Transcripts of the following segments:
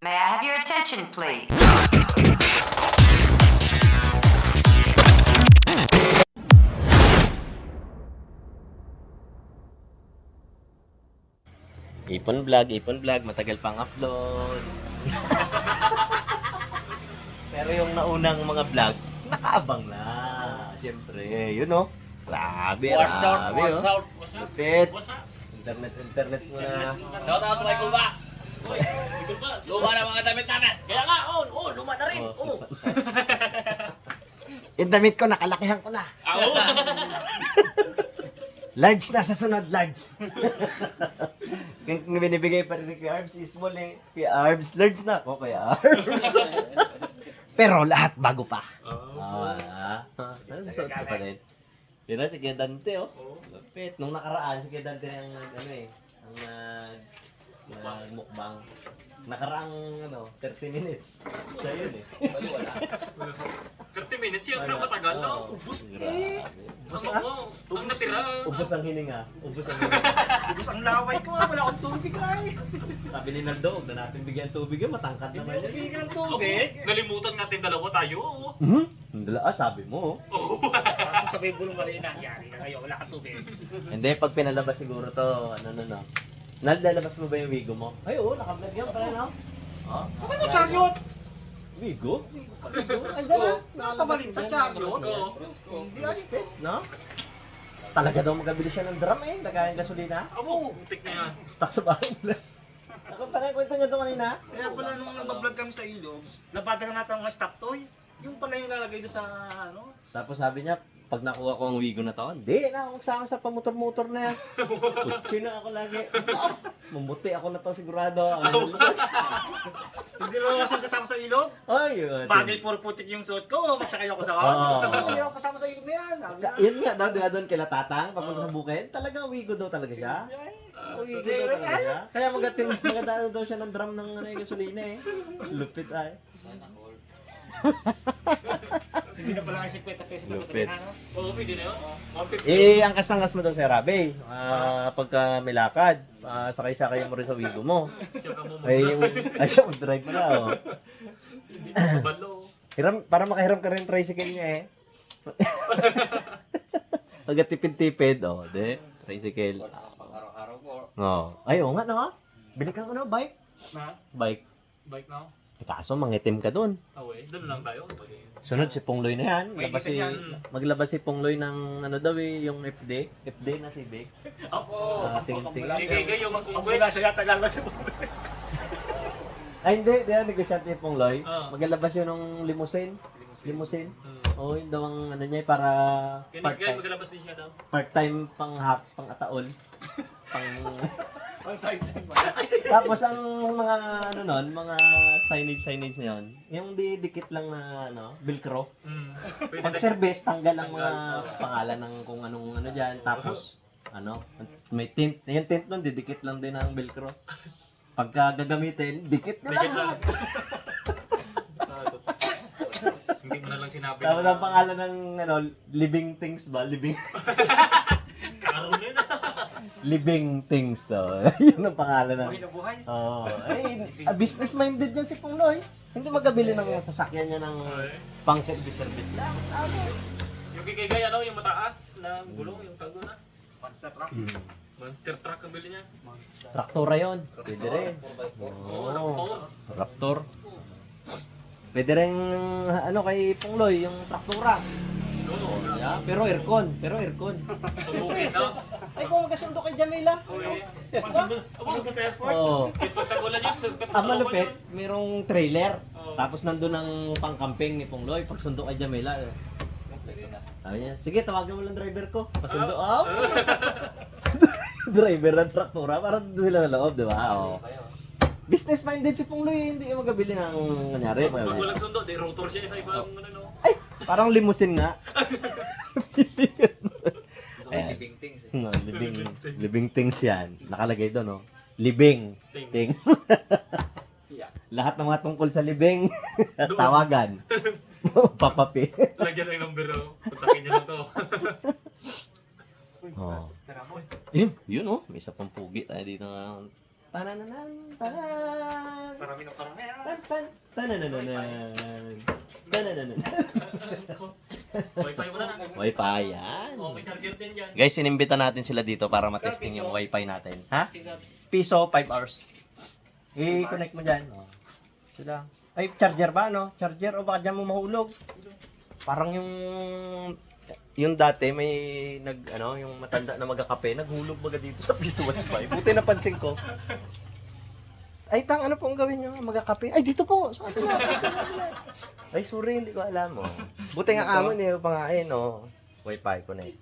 May I have your attention, please? Ipon vlog, ipon vlog, matagal pang upload. Pero yung naunang mga vlog, nakaabang na. Siyempre, yun oh. Grabe, grabe What's oh. up? What's up? Lupit. What's up? Internet, internet mo na. Shout out kay Kulba. Kay. Luma na mga damit namin. Kaya nga, oh, oh, luma na rin. Oh. Oh. Yung damit ko, nakalakihan ko na. Ako. Large na sa sunod, large. Kung binibigay pa rin ni Kuya Arbs, is small eh. Kuya Arbs, large na ako, Kuya Arbs. Pero lahat bago pa. Ah, ah. Ano suot ko pa rin? Yun na, si Kuya Dante oh. Lupit. Nung nakaraan, si Kuya Dante ang ano eh, ang nag nagmukbang. Nakaraang ano, 30 minutes. Siya yun eh. 30 minutes yun, pero matagal na. Oo. Ubus. Grabe. Ano mo? Ang natira. Ubus ang hininga. Ubus ang hininga. Ubus ang laway ko, wala akong tubig ay. Sabi ni Naldo, huwag na natin bigyan tubig yun, matangkad naman yun. Tubig. nalimutan natin dalawa tayo. Hmm? Hindi ah, sabi mo. oh. Oh. Ako sabi bulong mali na, yari na kayo, wala kang tubig. Hindi, pag pinalabas siguro to, ano, ano, no. Nalabas mo ba yung wigo mo? Ay, oo, nakablog yan pala, no? Oh, Sabi mo, Charyot. wigo? Anda na, nakakabalik sa Charyot. Rusko. Hindi ay fit. No? Talaga daw magabili siya ng drum eh, nagkayang gasolina. Amo, tik na yan. Stock sa bahay mo lang. Ako pa rin, kwento niya ito kanina. Kaya pala nung nag-vlog kami sa ilog, nabata na natin ang stock toy. Yung pala yung lalagay doon sa ano, Tapos sabi niya, pag nakuha ko ang wigo na to, hindi na ako magsama sa pamotor-motor na yan. Kutsi na ako lagi. Ah, Mamuti ako na to sigurado. hindi mo ako kasama sa ilog. Ay, yun. Bagay puro putik yung suot ko, magsakay ako sa Oo. Hindi ako kasama sa ilog na yan. Sabi Ka- Yun nga daw, di ba doon kila Tatang, papunta sa bukid, talagang wigo daw talaga siya. Wigo daw talaga siya. Kaya magating, maganda daw siya ng drum ng ano, gasolina eh. Lupit ay. Hindi na pala kasi 50 pesos na Lupit. Oo, pwede na yun. 150. Eh, ang kasangas mo daw sa Rabe, ah, pagka may lakad, ah, sakay-sakay mo rin sa wigo mo. Siya ka mo Ay, yung, ay, siya mag-drive mo na, oh. Hindi mo kabalo. Hiram, para makahiram ka rin yung tricycle niya eh. Pagka tipid-tipid, oh, de, tricycle. Oh. Ay, oo nga, no? Bili kang ano, bike? Na? Bike. Bike now? Eh, kaso, mangitim ka dun. Away. Doon lang tayo. Okay. Sunod si Pongloy na yan. May Labas si, yan. maglabas si Pongloy ng ano daw eh, yung FD. FD na Civic. Ako. Ah, tingin-tingin. Tingin kayo mag Wala siya yata lang sa Ay, hindi. Hindi, negosyante yung Pongloy. Ah. Maglabas yun ng limousine. Limousine. Hmm. Oo, yun daw ang ano niya eh, para Kaya guys, part-time. maglalabas din siya daw. Part-time pang hap, pang ataol. pang... Tapos ang mga ano nun, mga signage signage na yun, yung didikit lang na ano, velcro. Pag na- service, tanggal ang mga pangalan ng kung anong ano diyan. Tapos ano, may tint. Yung tint nun, didikit lang din ang velcro. Pagka gagamitin, dikit na Dikit lang. Hindi mo na lang sinabi. Tapos ang pangalan ng ano, living things ba? Living. living things. So, yun ang pangalan ng Buhay na buhay. Oo. ay, ah, business minded yan si Pungloy. Hindi magabili ng sasakyan niya ng pang service service lang. Yung kay Gay, ano, yung mataas na gulong, yung tago na. Monster truck. Monster truck ang bili niya. Traktora yon. Pwede rin. Oo. Raptor. Raptor. Pwede rin ano kay Pungloy yung traktora. Oo. Yeah, pero aircon, pero aircon. No? Ay kung magkasundo kay Jamila. Okay. Ano ba sa effort? Oo. Kahit pagtagulan yun, sa Ang malupit, merong trailer. Tapos nandun ang pangkamping ni Pungloy. Pagsundo kay Jamila. eh. Sabi niya, sige tawagan mo lang driver ko. Pasundo. Ah, driver ng traktora. Para doon sila sa loob, di ba? Oo. Business minded si Pungloy. Hindi yung magabili ng kanyari. Pag walang sundo, di rotor siya sa ibang ano, no? Ay, parang limousine nga. Ayan. Living things. No, living, living things yan. Nakalagay doon, no? Living things. Lahat ng mga tungkol sa libing, tawagan. Papapi. Lagyan lang ng biro. Pagtakin niya lang to. Oh. Yun, yun oh. May isa pang pugi tayo dito ngayon. Tanananan, tanan. Parami ng parami. Tan tan tananananan. Tanananan. Wi-Fi mo na. Wi-Fi yan. Oh, may charger din dyan. Guys, inimbita natin sila dito para matesting yung Wi-Fi natin. Ha? Piso, 5 hours. I-connect mo dyan. Oh. Sila. Ay, charger ba, no? Charger o baka dyan mo mahulog? Parang yung yung dati may nag ano yung matanda na magkakape naghulog baga dito sa piso wifi buti napansin ko ay tang ano pong gawin nyo magkakape ay dito po sa kanila ay sorry hindi ko alam mo buti nga amon eh pangain no wifi connect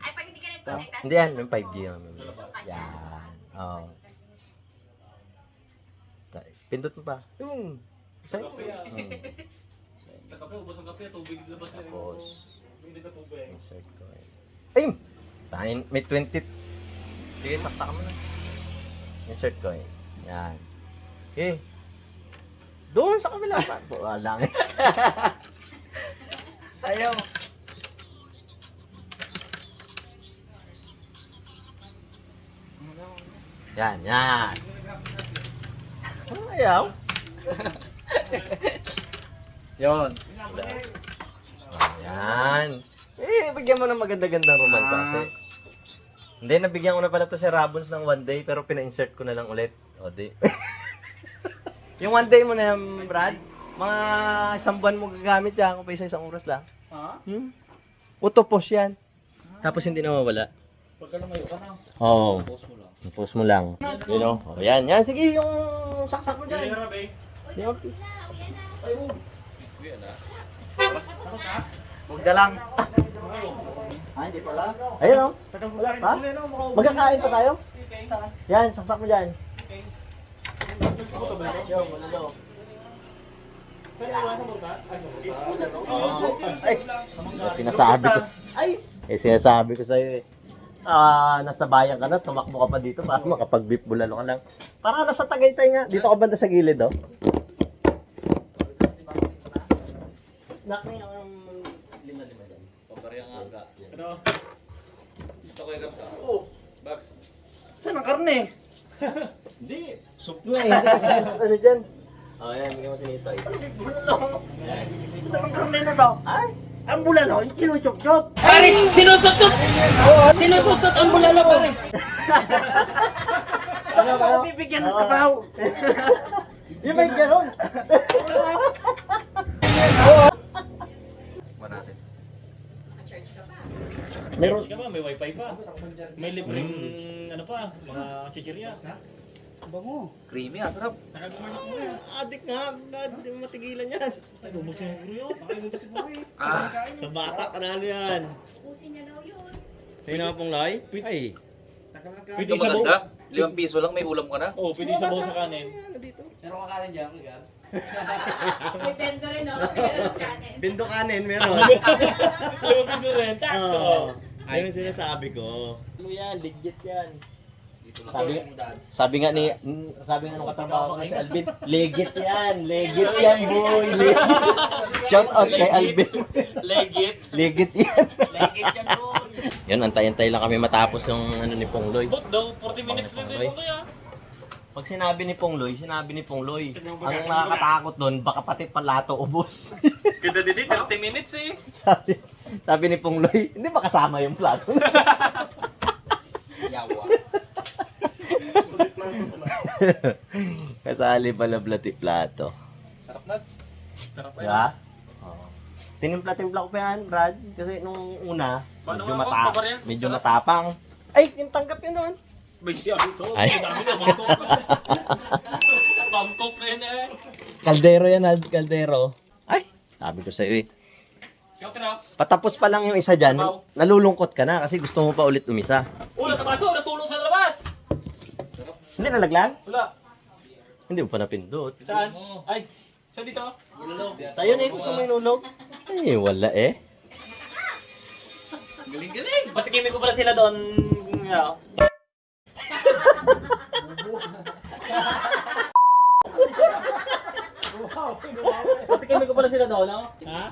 Ay, pag hindi ka nag-connect, hindi yan, yung 5G yan. Yan. Oh. Pindot mo pa. Yung. Sa'yo. Hmm. Sa kape, ubos ang kape, tubig labas na Tapos, na tubig. Insert eh. Ayun! Tahin, may 20. Sige, saksak mo na. Insert eh. Yan. Okay. Doon sa kabila pa. Wala nga. Ayaw. Yan, yan. Ayaw. Yun. Yan. Eh, bigyan mo ng maganda-gandang romansa kasi. Hindi, nabigyan ko na pala to si Rabons ng one day, pero pina-insert ko na lang ulit. O, di. yung one day mo na yan, Brad, mga isang buwan mo gagamit yan, kung pa isa isang oras lang. Ha? Hmm? Autopos yan. Tapos hindi na mawala. Pagka lumayo ka na. Oo. Post mo lang. Post mo lang. You know? O, yan, yan. Sige, yung saksak mo dyan. Kaya rabe. Di, okay. Huwag ka lang. Ah, hindi pala. Ayun, o. Ha? Magkakain pa tayo? Yan, saksak mo dyan. Ay, eh, sinasabi ko, ay, eh, sinasabi ko sa'yo eh. Ah, nasa bayan ka na, tumakbo ka pa dito para makapag-beep bulalo ka lang. Para nasa Tagaytay nga. Dito ka banda sa gilid, oh. Nakmi ang lima-lima Pagkari ang aga. Ano? Ito ko yung sa. Oh. Box. Saan ang karne? Hindi. Soup nga eh. Ano dyan. Oh, yan. Bigyan mo tinitoy. Saan ang karne na to? Ay! Ang bulalo, yung kinuchop-chop. Pare, sinusutot! Sinusutot ang bulalo, pare. Ano ba? Ako bibigyan ng sabaw. Yung mga chichirya. Creamy ah, sarap. Adik nga. Mo matigilan yan. Ay, ubos na yung yun. Ay, ubos yung guro Ah, Sa bata, panalo yan. Ubusin niya daw yun. Sino nga pong loy? Ay. Pwede isabaw. Limang piso lang may ulam ka na. Oo, pwede isabaw sa kanin. May bendo rin, no? Meron kanin. Bindo kanin, meron. Limang piso rin. Oo. Takto. Ayun yung sinasabi ko. Ano yan? Legit yan. Sabi sabi nga ni, sabi nga nung katrabaho ko si Alvin, legit yan, legit yan boy, legit. Shout out kay Alvin. Legit. Legit yan. Legit yan doon. Yun, antay-antay lang kami matapos yung ano ni Pongloy. Bot daw, 40 minutes din din mo kaya. Pag sinabi ni Pongloy, sinabi ni Pongloy, ang nakakatakot doon, baka pati palato ubos. Ganda din 30 minutes eh. sabi, sabi ni Pongloy, hindi ba kasama yung plato? Yawa. Kasali pala blati plato. Sarap na. Sarap Diba? Oo. Tinimpla-timpla ko pa yan, Brad. Kasi nung una, Paano medyo, nga mata Korea? medyo Sarap. matapang. Ay, yung tanggap yun doon. May siya dito. Ay. Ay. Dami na, Bangkok. Bangkok na yun eh. Kaldero yan, Alds, kaldero. Ay, sabi ko sa'yo eh. Ikaw, Traps. Patapos pa lang yung isa dyan, nalulungkot ka na kasi gusto mo pa ulit umisa. Natulong sa labas. Hindi nalaglag? Wala. Hindi mo pa napindot. Saan? Ay. Saan dito? Tayo na eh, gusto mo inulog. Ay, wala eh. Galing-galing. Patikimin ko pala sila doon. Yeah. Patikimin ko pala sila doon, no? Ha?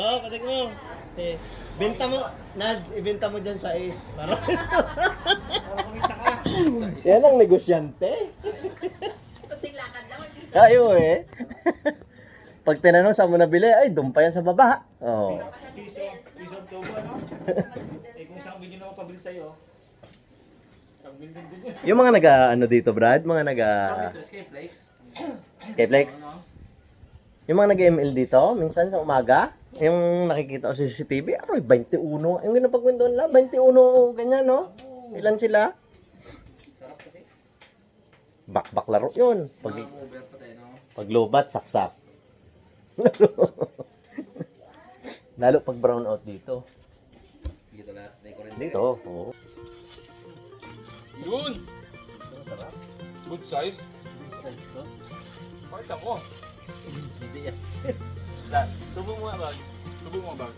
Oo, oh, patik mo. Eh, benta mo, Nads, ibenta mo dyan sa Ace. Para Yan ang negosyante. Kayo eh. Pag tinanong saan mo nabili, ay doon pa yan sa baba. Oh. Piso, piso of tubo, kung saan bigyan ako pabili sa'yo, pabili din din yun. Yung mga naga ano dito, Brad, mga naga Skyflex. Yung mga nag-ML dito, minsan sa umaga, yung nakikita ko sa CCTV, aroy, 21. Yung ginapagkwentuhan lang, 21, ganyan, no? Ilan sila? Bakbak laro yun. Pag, pag lobat, saksak. Lalo pag brown out dito. Dito, oo. Yun! Good size. Pakita ko. Hindi yan. Subo mo nga, bag. Subo mo ba?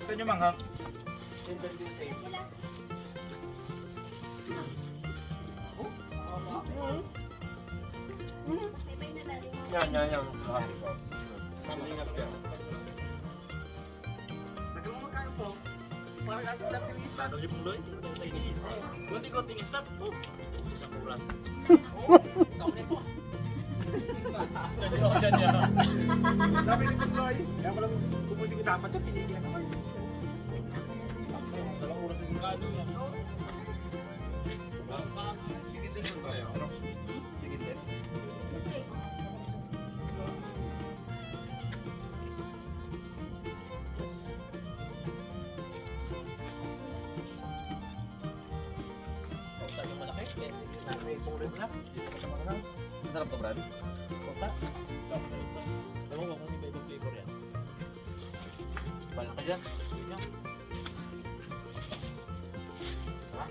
Ito nyo manghang. Yan, yan, yan. Ano yung mulo? Kunti ko tinisap. Oh, isang oras. Sabi ni Tuloy, kaya lang pupusin kita dapat ito, tinigilan naman. Dalawang oras yung gano Masarap to, Brad. Ewan ko kung iba-ibang flavor yan. Bala ka dyan. Yan. Ha?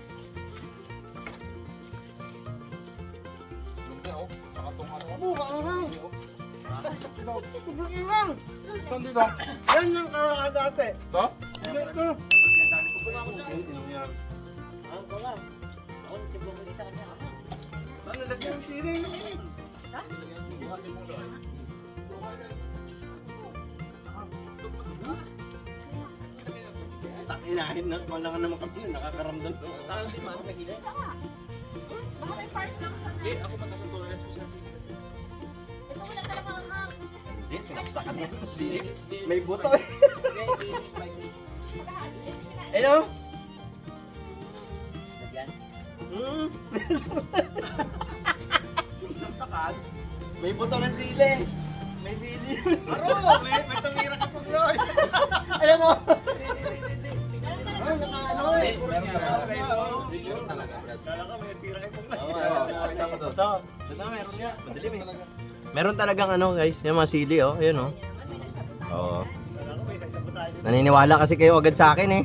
Lumpi ako. Nakatong ano. Oo, maangang. Saan dito? Yan yung karakaan dati. Ito? Ito. Ano lagyan ng siring? Inahin na, wala ka naman kami nakakaramdam ng Saan di man? Nagila? Baka may part lang sa Hindi, ako ko sa sige. Ito wala talaga ang. Hindi, sinaksakan hindi. May buto eh. Hello? Kala may tira kayo to. Ito, ito meron nga. Madilim eh. Meron talagang ano guys, yung mga sili oh, ayun oh. Oo. Naniniwala kasi kayo agad sa akin eh.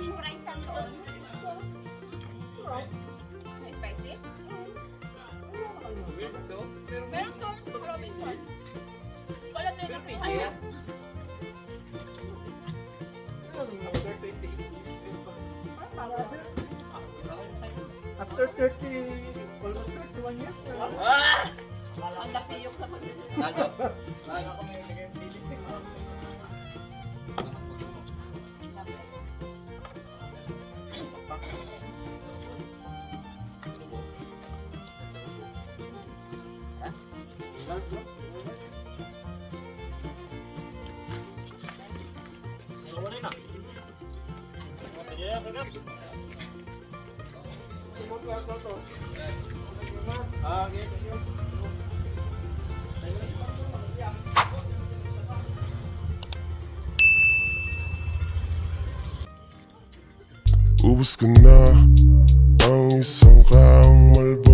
French fries ang doon. Spicy? Meron doon. Robinson. Wala na yung nakuha. After 30, almost 31 years. Ah! Ang dapiyok sa pag Nado. Kala ko may lagay Ubus ka na ang Isang kaong Malboro